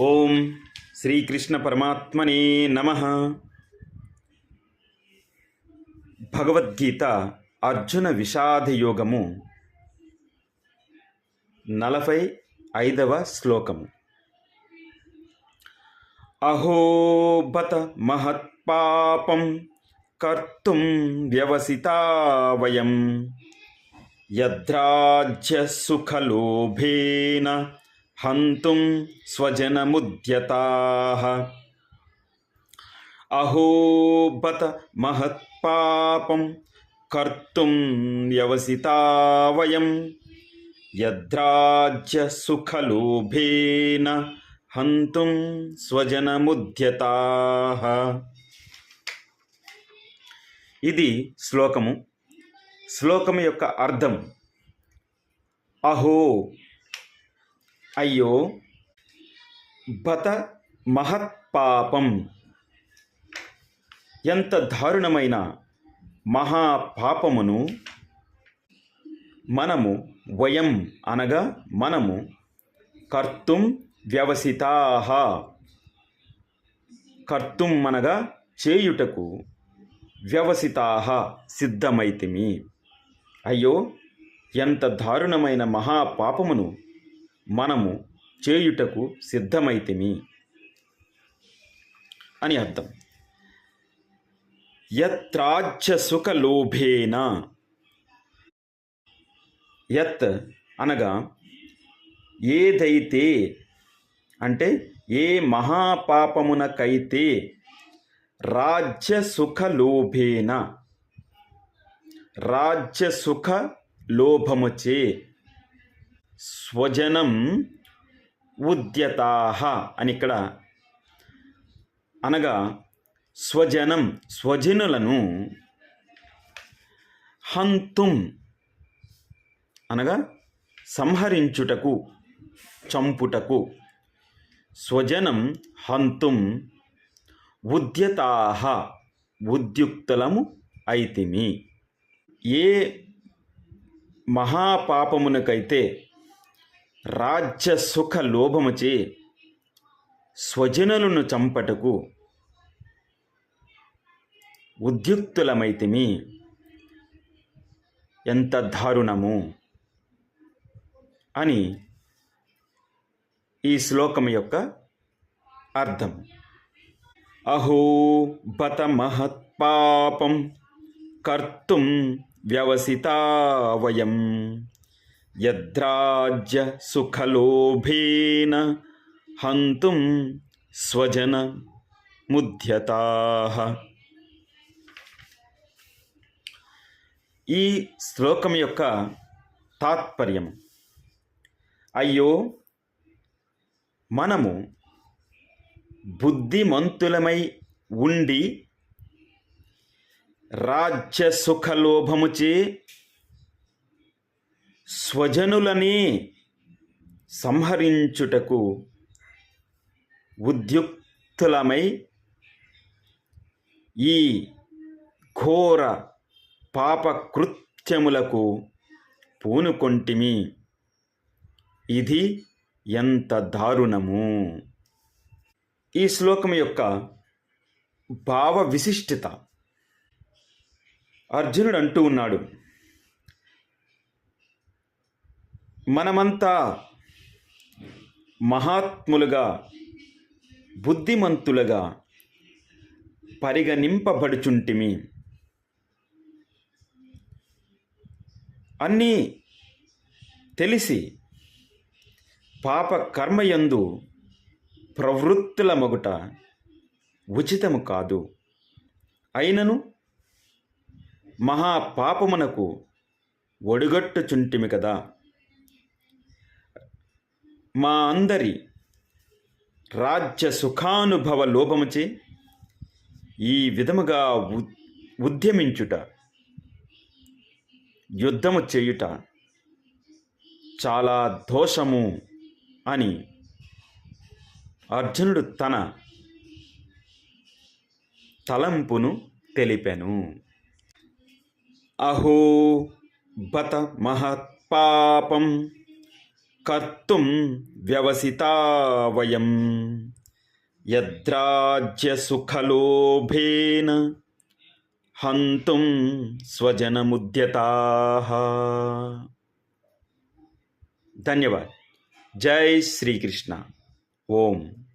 ఓం శ్రీకృష్ణ పరమాత్మనే నమ. భగవద్గీత అర్జున విషాద యోగము నలభై ఐదవ శ్లోకము. అహోబత మహత్పాపం కర్తుం వ్యవసితా వయం యద్రాజ్యసుఖలోభేన హంతుం స్వజనముద్యతాః. అహోబత మహత్పాపం కర్తుం వ్యవసితా వయం. యద్రాజ్య హంతుం స్వజనముద్యతాః. ఇది శ్లోకము. శ్లోకము యొక్క అర్థం. అహో అయ్యో బత మహత్పాపం. ఎంత దారుణమైన మహాపాపమును మనము వయం అనగా మనము కర్తుం వ్యవసితాహ కర్తుం అనగా చేయుటకు వ్యవసితాహ సిద్ధమైతిమి. అయ్యో ఎంత దారుణమైన మహాపాపమును మనము చేయుటకు సిద్ధమైతిమి అని అర్థం. యత్రాజ్య సుఖలోభేన యత్ అనగా ఏదైతే అంటే ఏ మహాపాపమునకైతే రాజ్య సుఖ లోభేన రాజ్య సుఖ లోభముచే స్వజనం ఉద్యతాహ అని ఇక్కడ అనగా స్వజనం స్వజనులను హంతుం అనగా సంహరించుటకు చంపుటకు. స్వజనం హంతుం ఉద్యతాహ ఉద్యుక్తులము అయితిమి. ఏ మహాపాపమునకైతే రాజ్య సుఖ లోభముచే స్వజనులను చంపటకు ఉద్యుక్తులమైతిమి. ఎంత దారుణము! అని ఈ శ్లోకం యొక్క అర్థం. అహో బత మహత్పాపం కర్తుం వ్యవసితా వయం. యద్రాజ్య సుఖలోభేన హంతుం స్వజన ముద్యతా. ఈ శ్లోకం యొక్క తాత్పర్యం అయ్యో మనము బుద్ధిమంతులమై ఉండి రాజ్య సుఖలోభముచే స్వజనులని సంహరించుటకు ఉద్యుక్తులమై ఈ ఘోర పాపకృత్యములకు పూనుకొంటిమి. ఇది ఎంత దారుణము! ఈ శ్లోకం యొక్క భావ విశిష్టత అర్జునుడు అంటూ ఉన్నాడు మనమంతా మహాత్ములుగా బుద్ధిమంతులుగా పరిగణింపబడుచుంటిమి. అన్నీ తెలిసి పాప కర్మయందు ప్రవృత్తుల మొగుట ఉచితము కాదు. అయినను మహాపాపమునకు ఒడుగట్టుచుంటిమి కదా. మా అందరి రాజ్య సుఖానుభవ లోపముచే ఈ విధముగా ఉ- ఉద్యమించుట యుద్ధము చేయుట చాలా దోషము అని అర్జునుడు తన తలంపును తెలిపెను. అహో బత మహత్పాపం కర్తుం వ్యవసితా వయం యద్రాజ్యసుఖలోభేన హంతుం స్వజనముద్యతా ధన్యవాద్ జై శ్రీకృష్ణ ఓం